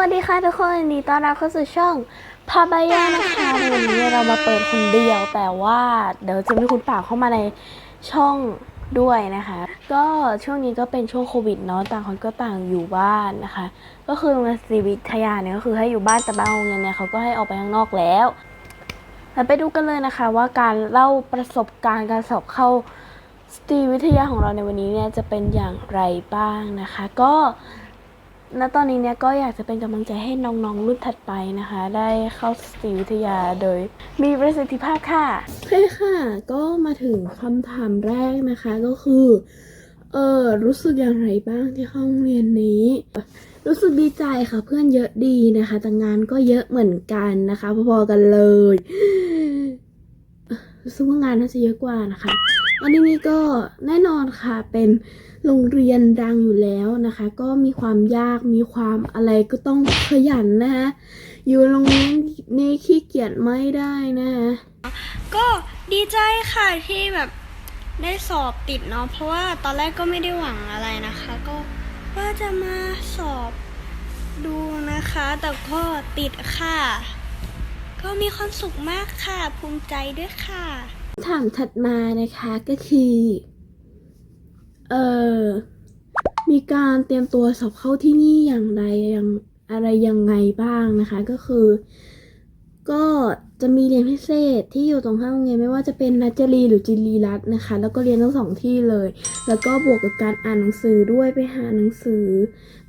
วัสดีค่ะทุกคนยินดีต้อนรับเข้าสู่ช่องพาบายานะคะวันนี้เรามาเปิดคนเดียว แต่ว่าเดี๋ยวจะมีคุณป่าเข้ามาในช่องด้วยนะคะ ก็ช่วงนี้ก็เป็นช่วงโควิดเนาะต่างคนก็ต่างอยู่บ้านนะคะ ก็คือโรงเรียนศรีวิทยาเนี่ยก็คือให้อยู่บ้านแต่บางโรงเรียนเนี่ยเขาก็ให้ออกไปข้างนอกแล้วเราไปดูกันเลยนะคะ ว่าการเล่าประสบการณ์การสอบเข้าสตรีวิทยาของเราในวันนี้เนี่ยจะเป็นอย่างไรบ้างนะคะ ก็ ณตอนนี้เนี่ยก็อยากจะเป็นกำลังใจให้น้องๆรุ่นถัดไปนะคะ ได้เข้าสตรีวิทยาโดย มีประสิทธิภาพค่ะโอเคค่ะ ก็มาถึงคำถามแรกนะคะก็คือเออรู้สึกอย่างไรบ้างที่เข้าโรงเรียนนี้ รู้สึกดีใจค่ะเพื่อนเยอะดีนะคะ แต่งานก็เยอะเหมือนกันนะคะ พอๆกันเลยรู้สึกว่างานน่าจะเยอะกว่านะคะ อันนี้ก็แน่นอนค่ะเป็นโรงเรียนดังอยู่แล้วนะคะ ก็มีความยากมีความอะไรก็ต้องขยันนะคะอยู่โรงเรียนนี้ขี้เกียจไม่ได้นะคะก็ดีใจค่ะที่แบบได้สอบติดเนาะเพราะว่าตอนแรกก็ไม่ได้หวังอะไรนะคะ ก็ว่าจะมาสอบดูนะคะ แต่ก็ติดค่ะ ก็มีความสุขมากค่ะ ภูมิใจด้วยค่ะ ถามถัดมานะคะก็คือ เอ่อ มีการเตรียมตัวสอบเข้าที่นี่อย่างไรอย่างอะไรยังไงบ้างนะคะ ก็คือ ก็จะมีเรียนพิเศษที่อยู่ตรงข้างโรงเรียนไม่ว่าจะเป็นนัจรีหรือจิรีรัตน์นะคะ แล้วก็เรียนทั้งสองที่เลย แล้วก็บวกกับการอ่านหนังสือด้วยไปหาหนังสือ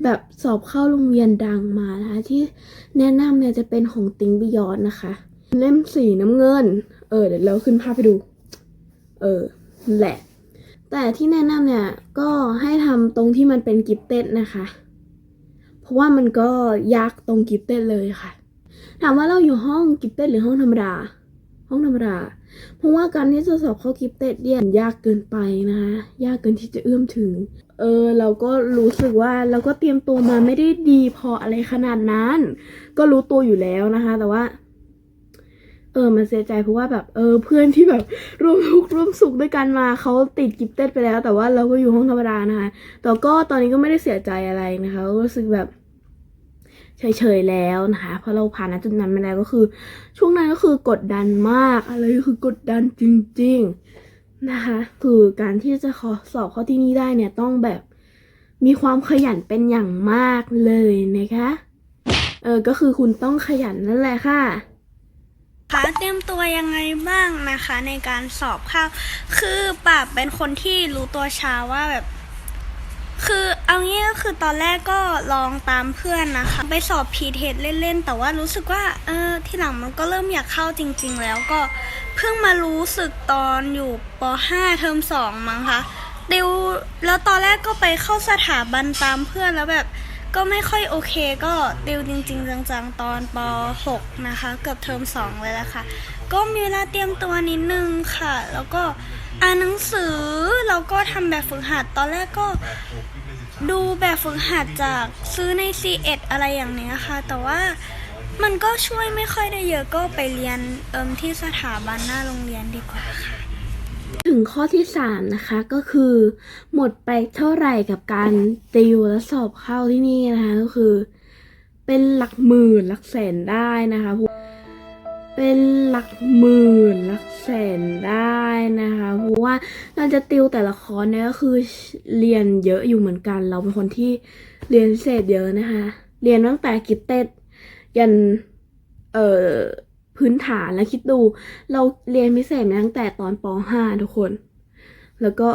แบบสอบเข้าโรงเรียนดังมานะคะที่แนะนำเนี่ยจะเป็นของติงบิยอนนะคะ เล่มสีน้ำเงิน เออเดี๋ยวเราขึ้นภาพไปดู เออแหละ แต่ที่แนะนำเนี่ยก็ให้ทำตรงที่มันเป็นกิฟเต็ดนะคะ เพราะว่ามันก็ยากตรงกิฟเต็ดเลยค่ะ ถามว่าเราอยู่ห้องกิฟเต็ดหรือห้องธรรมดา ห้องธรรมดา เพราะว่าการที่จะสอบเข้ากิฟเต็ดเนี่ยยากเกินไปนะคะยากเกินที่จะเอื้อมถึง เออเราก็รู้สึกว่าเราก็เตรียมตัวมาไม่ได้ดีพออะไรขนาดนั้น ก็รู้ตัวอยู่แล้วนะคะ แต่ว่า เออ มันเสียใจเพราะว่าแบบเออเพื่อนที่แบบร่วมทุกข์ร่วมสุขด้วยกันมาเขาติดกิฟเต็ดไปแล้ว แต่ว่าเราก็อยู่ห้องธรรมดานะคะแต่ก็ตอนนี้ก็ไม่ได้เสียใจอะไรนะคะก็รู้สึกแบบเฉยๆแล้วนะคะเพราะเราผ่านณจุดนั้นมาแล้วก็คือ ช่วงนั้นก็คือกดดันมากอะไรก็คือกดดันจริง ๆนะคะ คือการที่จะขอสอบเข้าที่นี่ได้เนี่ยต้องแบบมีความขยันเป็นอย่างมากเลยนะคะเออก็คือคุณต้องขยันนั่นแหละค่ะ คะเตรียมตัวยังไงบ้างนะคะ ในการสอบเข้าคือปราบเป็นคนที่รู้ตัวช้าว่าแบบ คือเอางี้ก็คือตอนแรกก็ลองตามเพื่อนนะคะ ไปสอบพีเทสเล่นๆ แต่ว่ารู้สึกว่า เออที่หลังมันก็เริ่มอยากเข้าจริง ๆ แล้วก็เพิ่งมารู้สึกตอนอยู่ป .5 เทอม2มั้งคะดิวแล้วตอนแรกก็ไปเข้าสถาบันตามเพื่อนแล้วแบบ ก็ไม่ค่อยโอเคก็ดิวจริง ๆ จังๆ ตอนป .6 นะคะ เกือบเทอม2 เลยละค่ะ ก็มีเวลาเตรียมตัวนิดนึงค่ะ แล้วก็อ่านหนังสือแล้วก็ทำแบบฝึกหัดตอนแรกก็ดูแบบฝึกหัดจากซื้อใน C1 อะไรอย่างเนี้ยค่ะ แต่ว่ามันก็ช่วยไม่ค่อยได้เยอะก็ไปเรียนเอิมที่สถาบันหน้าโรงเรียนดีกว่าค่ะ ถึงข้อที่ 3 นะคะก็คือ หมดไปเท่าไหร่กับการติวและสอบเข้าที่นี่นะคะก็คือ เป็นหลักหมื่นหลักแสนได้นะคะเป็นหลักหมื่นหลักแสนได้นะคะเพราะว่าเราจะติวแต่ละคอร์สเนี่ยก็คือเรียนเยอะอยู่เหมือนกัน เราเป็นคนที่เรียนพิเศษเยอะนะคะ เรียนตั้งแต่กิฟเต็ดยันเอ่อ พื้นฐานแล้วคิดดู เราเรียนพิเศษมาตั้งแต่ตอนป .5 ทุกคน แล้วก็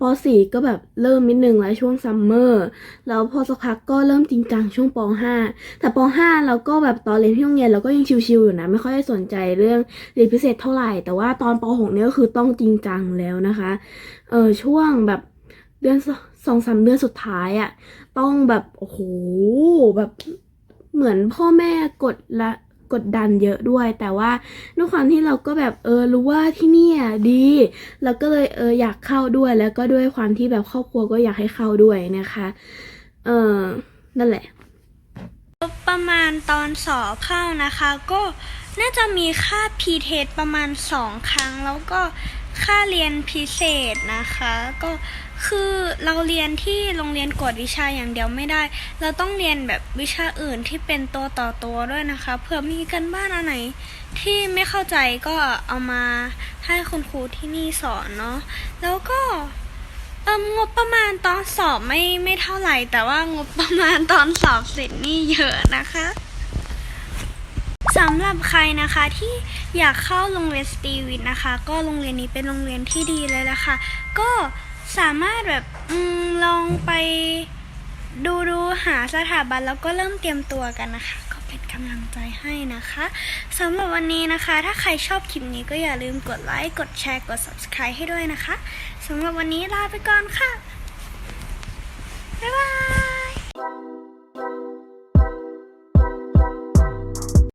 ป .4 ก็แบบเริ่มนิดนึงแล้วช่วงซัมเมอร์แล้วพอสักพักก็เริ่มจริงจังช่วงป .5 แต่ป .5 เราก็แบบตอนเรียนที่โรงเรียนเราก็ยังชิวๆอยู่นะ ไม่ค่อยได้สนใจเรื่องเรียนพิเศษเท่าไหร่ แต่ว่าตอนป .6 เนี่ยก็คือต้องจริงจังแล้วนะคะเออช่วงแบบเดือนสองสามเดือนสุดท้ายอะต้องแบบโอ้โหแบบเหมือนพ่อแม่กดละ กดดันเยอะด้วย แต่ว่าด้วยความที่เราก็แบบเออรู้ว่าที่นี่ดีเราก็เลยเอออยากเข้าด้วย แล้วก็ด้วยความที่แบบครอบครัวก็อยากให้เข้าด้วยนะคะ เออนั่นแหละประมาณตอนสอบเข้านะคะ ก็น่าจะมีค่าพีเทสประมาณ 2 ครั้งแล้วก็ ค่าเรียนพิเศษนะคะ ก็คือเราเรียนที่โรงเรียนกวดวิชาอย่างเดียวไม่ได้ เราต้องเรียนแบบวิชาอื่นที่เป็นตัวต่อตัวด้วยนะคะเผื่อมีกันบ้านอันไหน ที่ไม่เข้าใจก็เอามาให้คุณครูที่นี่สอนเนาะแล้วก็เอิมงบประมาณตอนสอบไม่ไม่เท่าไหร่ แต่ว่างบประมาณตอนสอบเสร็จนี่เยอะนะคะ สำหรับใครนะคะที่อยากเข้าโรงเรียนสตรีวิทนะคะ ก็โรงเรียนนี้เป็นโรงเรียนที่ดีเลยละค่ะ ก็สามารถแบบอลองไปดูดูหาสถาบันแล้วก็เริ่มเตรียมตัวกันนะคะ ก็เป็นกำลังใจให้นะคะสำหรับวันนี้นะคะ ถ้าใครชอบคลิปนี้ก็อย่าลืมกดไลค์ กดแชร์ กด subscribe ให้ด้วยนะคะสำหรับวันนี้ลาไปก่อนค่ะ บ๊ายบาย